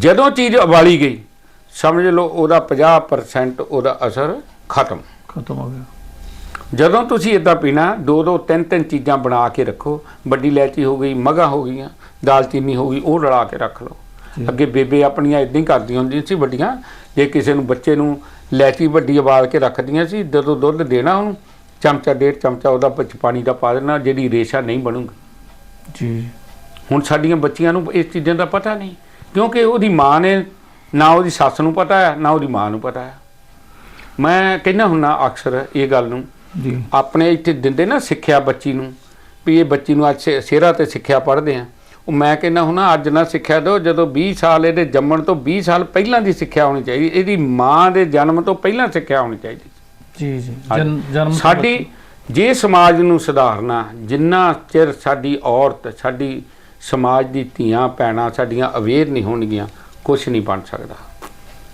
ਜਦੋਂ ਚੀਜ਼ ਉਬਾਲੀ ਗਈ ਸਮਝ ਲਓ ਉਹਦਾ 50% ਉਹਦਾ ਅਸਰ ਖਤਮ। ਖਤਮ ਹੋ ਗਿਆ। ਜਦੋਂ ਤੁਸੀਂ ਇਦਾਂ ਪੀਣਾ ਦੋ ਦੋ ਤਿੰਨ ਤਿੰਨ ਚੀਜ਼ਾਂ ਬਣਾ ਕੇ ਰੱਖੋ। ਵੱਡੀ ਇਲਾਇਚੀ ਹੋ ਗਈ ਮਗਾ ਹੋ ਗਈਆਂ ਦਾਲਚੀਨੀ ਹੋ ਗਈ ਉਹ ਰਲਾ ਕੇ ਰੱਖ ਲਓ। ਅੱਗੇ ਬੇਬੇ ਆਪਣੀਆਂ ਇਦਾਂ ਹੀ ਕਰਦੀਆਂ ਹੁੰਦੀਆਂ ਸੀ ਵੱਡੀਆਂ ਜੇ ਕਿਸੇ ਨੂੰ ਬੱਚੇ ਨੂੰ ਇਲਾਇਚੀ ਵੱਡੀ ਉਬਾਲ ਕੇ ਰੱਖਦੀਆਂ ਸੀ ਜਦੋਂ ਦੁੱਧ ਦੇਣਾ ਉਹਨੂੰ ਚਮਚਾ ਡੇਢ ਚਮਚਾ ਉਹਦਾ ਵਿੱਚ ਪਾਣੀ ਦਾ ਪਾ ਦੇਣਾ ਜਿਹੜੀ ਰੇਸ਼ਾ ਨਹੀਂ ਬਣੂਗੀ। ਜੀ। ਹੁਣ ਸਾਡੀਆਂ ਬੱਚੀਆਂ ਨੂੰ ਇਸ ਚੀਜ਼ਾਂ ਦਾ ਪਤਾ ਨਹੀਂ ਕਿਉਂਕਿ ਉਹਦੀ ਮਾਂ ਨੇ ਨਾ ਉਹਦੀ ਸੱਸ ਨੂੰ ਪਤਾ ਹੈ ਨਾ ਉਹਦੀ ਮਾਂ ਨੂੰ ਪਤਾ ਹੈ। ਮੈਂ ਕਹਿੰਦਾ ਹੁੰਨਾ ਅਕਸਰ ਇਹ ਗੱਲ ਨੂੰ ਜੀ। ਆਪਣੇ ਇੱਥੇ ਦਿੰਦੇ ਨਾ ਸਿੱਖਿਆ ਬੱਚੀ ਨੂੰ ਵੀ ਇਹ ਬੱਚੀ ਨੂੰ ਅੱਜ ਸਿਹਰਾ ਤੇ ਸਿੱਖਿਆ ਪੜ੍ਹਦੇ ਆ। ਉਹ ਮੈਂ ਕਹਿੰਦਾ ਹੁਣਾ ਅੱਜ ਨਾ ਸਿੱਖਿਆ ਦਿਓ ਜਦੋਂ 20 ਸਾਲ ਇਹਦੇ ਜੰਮਣ ਤੋਂ 20 ਸਾਲ ਪਹਿਲਾਂ ਦੀ ਸਿੱਖਿਆ ਹੋਣੀ ਚਾਹੀਦੀ ਇਹਦੀ ਮਾਂ ਦੇ ਜਨਮ ਤੋਂ ਪਹਿਲਾਂ ਸਿੱਖਿਆ ਹੋਣੀ ਚਾਹੀਦੀ। ਜੀ ਜੀ ਜਨ- ਜਨਮ ਸਾਡੀ ਜੇ ਸਮਾਜ ਨੂੰ ਸੁਧਾਰਨਾ ਜਿੰਨਾ ਚਿਰ ਸਾਡੀ ਔਰਤ ਸਾਡੀ ਸਮਾਜ ਦੀ ਧੀਆਂ ਭੈਣਾਂ ਸਾਡੀਆਂ ਅਵੇਅਰ ਨਹੀਂ ਹੋਣਗੀਆਂ ਕੁਝ ਨਹੀਂ ਬਣ ਸਕਦਾ।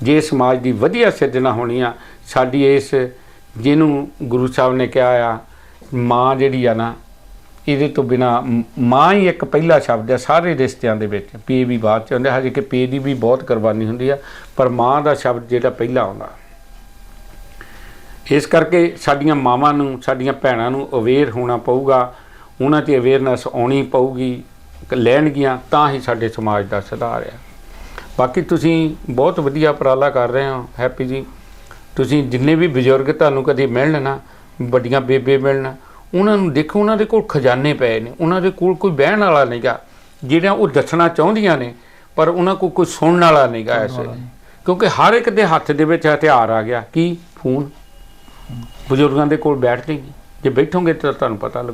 ਜੇ ਸਮਾਜ ਦੀ ਵਧੀਆ ਸਿਰਜਣਾ ਹੋਣੀ ਆ ਸਾਡੀ ਇਸ ਜਿਹਨੂੰ ਗੁਰੂ ਸਾਹਿਬ ਨੇ ਕਿਹਾ ਆ ਮਾਂ ਜਿਹੜੀ ਆ ਨਾ ਇਹਦੇ ਤੋਂ ਬਿਨਾ ਮਾਂ ਹੀ ਇੱਕ ਪਹਿਲਾ ਸ਼ਬਦ ਹੈ ਸਾਰੇ ਰਿਸ਼ਤਿਆਂ ਦੇ ਵਿੱਚ, ਪੇ ਵੀ ਬਾਅਦ ਚ ਆਉਂਦਾ, ਹਜੇ ਕਿ ਪੇ ਦੀ ਵੀ ਬਹੁਤ ਕੁਰਬਾਨੀ ਹੁੰਦੀ ਆ, ਪਰ ਮਾਂ ਦਾ ਸ਼ਬਦ ਜਿਹੜਾ ਪਹਿਲਾ ਆਉਂਦਾ। ਇਸ ਕਰਕੇ ਸਾਡੀਆਂ ਮਾਵਾਂ ਨੂੰ, ਸਾਡੀਆਂ ਭੈਣਾਂ ਨੂੰ ਅਵੇਅਰ ਹੋਣਾ ਪਊਗਾ, ਉਹਨਾਂ 'ਤੇ ਅਵੇਅਰਨੈਸ ਆਉਣੀ ਪਊਗੀ, ਲੈਣਗੀਆਂ, ਤਾਂ ਹੀ ਸਾਡੇ ਸਮਾਜ ਦਾ ਸੁਧਾਰ ਆ। ਬਾਕੀ ਤੁਸੀਂ ਬਹੁਤ ਵਧੀਆ ਉਪਰਾਲਾ ਕਰ ਰਹੇ ਹੋ, ਹੈਪੀ ਜੀ। ਤੁਸੀਂ ਜਿੰਨੇ ਵੀ ਬਜ਼ੁਰਗ ਤੁਹਾਨੂੰ ਕਦੇ ਮਿਲਣ ਨਾ, ਵੱਡੀਆਂ ਬੇਬੇ ਮਿਲਣ ਉਹਨਾਂ ਨੂੰ ਦੇਖੋ ਉਹਨਾਂ ਦੇ ਕੋਲ ਖਜ਼ਾਨੇ ਪਏ ਨੇ ਉਹਨਾਂ ਦੇ ਕੋਲ ਕੋਈ ਬਹਿਣ ਵਾਲਾ ਨਹੀਂਗਾ। ਜਿਹੜਾ ਉਹ ਦੱਸਣਾ ਚਾਹੁੰਦੀਆਂ ਨੇ ਪਰ ਉਹਨਾਂ ਕੋਲ ਕੋਈ ਸੁਣਨ ਵਾਲਾ ਨਹੀਂਗਾ ਐਸੇ। ਕਿਉਂਕਿ ਹਰ ਇੱਕ ਦੇ ਹੱਥ ਦੇ ਵਿੱਚ ਹਥਿਆਰ ਆ ਗਿਆ। ਕੀ? ਫੋਨ। ਬਜ਼ੁਰਗਾਂ ਦੇ ਕੋਲ ਬੈਠਦੇ ਜੇ ਬੈਠੋਗੇ ਤਾਂ ਤੁਹਾਨੂੰ ਪਤਾ ਲੱਗੂ।